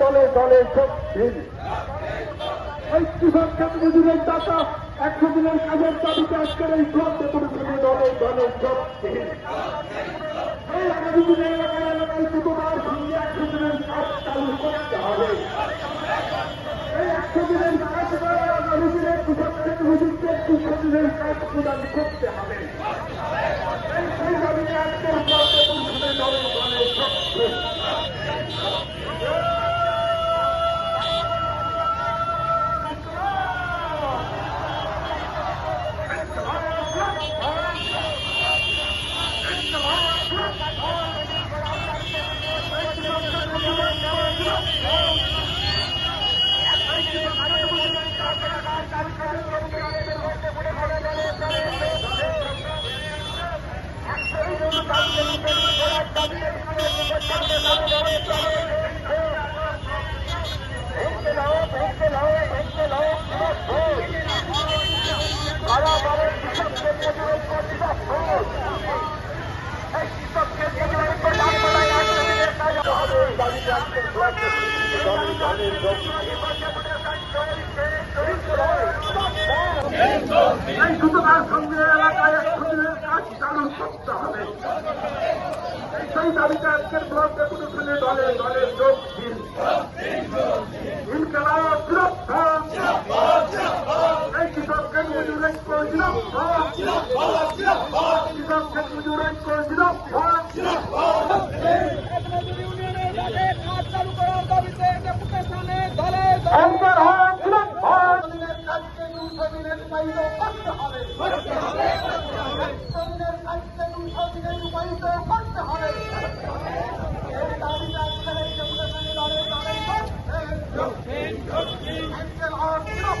দলে দলে দিন। এই কৃষক একশো দিনের কাজের দাবিতে আজকের এই ব্লক ডেপুটেশনে দলে দলে দিন। এই একশো দিনের কাজ চালু হবে। একশো দিনের কাজ আগামী দিনের কাজ প্রদান করতে এই দ্রুততার সঙ্গে এলাকায় একশো দিনের কাজ চালু করতে হবে সেই দাবিতে আজকের ব্লক ডেপুটেশনে দলে দলে যোগ দিন ইনকালাব জিরাফ এই কৃষককে মজুরে করে জিরাফ কৃষককে মজুরে করে জিরাফ কাজ চালু করার দাবিতে ডেপুটেশনে দলে অন্তর হন জিরাফ দিনের কাজকে দুশো দিনের রূপায়িত করতে হবে একশো দিনের কাজকে দুশো দিনে রূপায়িত করতে হবে এই দাবিতে আজকের এই ডেপুটেশনে দলে দলে আজকের হন জিরাফ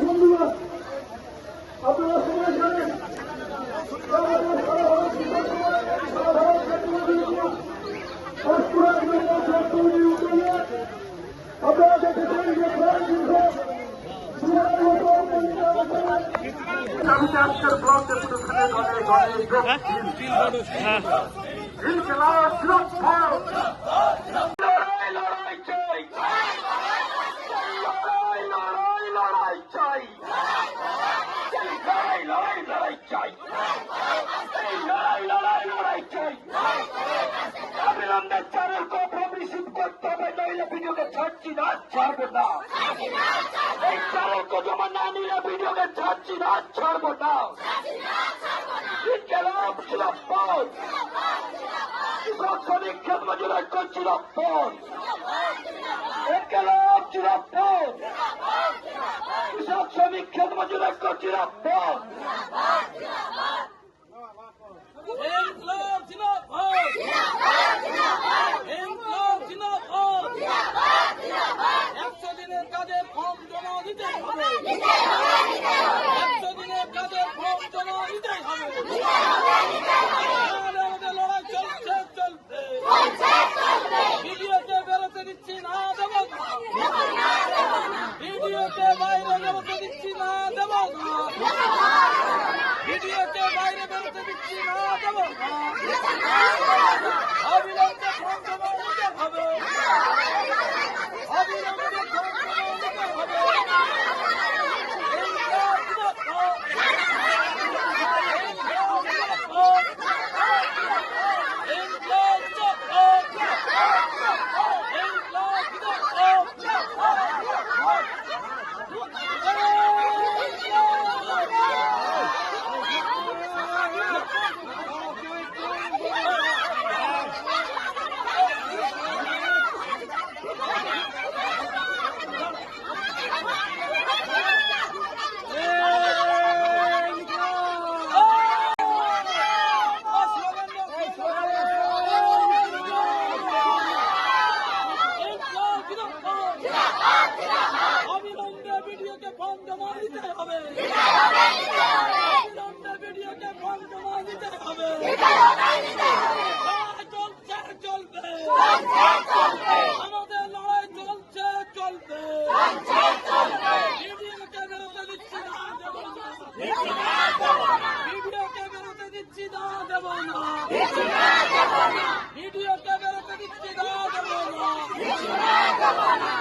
বন্ধুরা আপনারা সবাই জানেন আপনারা দেখেছেন যে প্রায় দীর্ঘ আজকের ব্লক ডেপুটেশনে দলে দলে যোগ দিন। ইনকিলাব না। ছাড়বো না। এই চারের কো জমা না। নিলে ভিডিওকে ছাড়ছি না। ছাড়বো না। ইনকেলাব জিন্দাবাদ কৃষক শ্রমিক ক্ষেত ইনকেলাব কৃষক শ্রমিক ঐক্য জিন্দাবাদ ইনকলাব জিন্দাবাদ ইনকলাব জিন্দাবাদ একশো দিনের কাজে ফর্ম জমা দিতে হবে। একশো দিনের কাজে ফর্ম জমা দিতে হবে। লড়াই চলছে চলবে ভিডিওতে বেরোতে দিচ্ছি না দেবো ভিডিওতে বাইরে বেরোতে দিচ্ছি না দেবো ভিডিওতে বাইরে বেরোতে দিচ্ছি না দেবো আমাদের লড়াই চলছে চলবে বিডিওকে বেরোতে দিচ্ছি না দেব না বিডিওকে বেরোতে দিচ্ছি না দেব না বিডিওকে বেরোতে দিচ্ছি না দেব না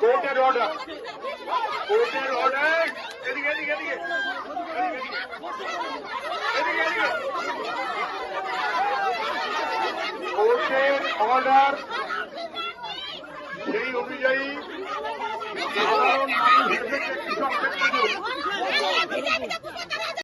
కోటెడ్ ఆర్డర్ కోటెడ్ ఆర్డర్ ఎదిగి ఎదిగి ఎదిగి ఎదిగి ఎదిగి కోటెడ్ ఆర్డర్ সেই অনুযায়ী সাধারণ মানুষ থেকে কৃষক ক্ষেত্রে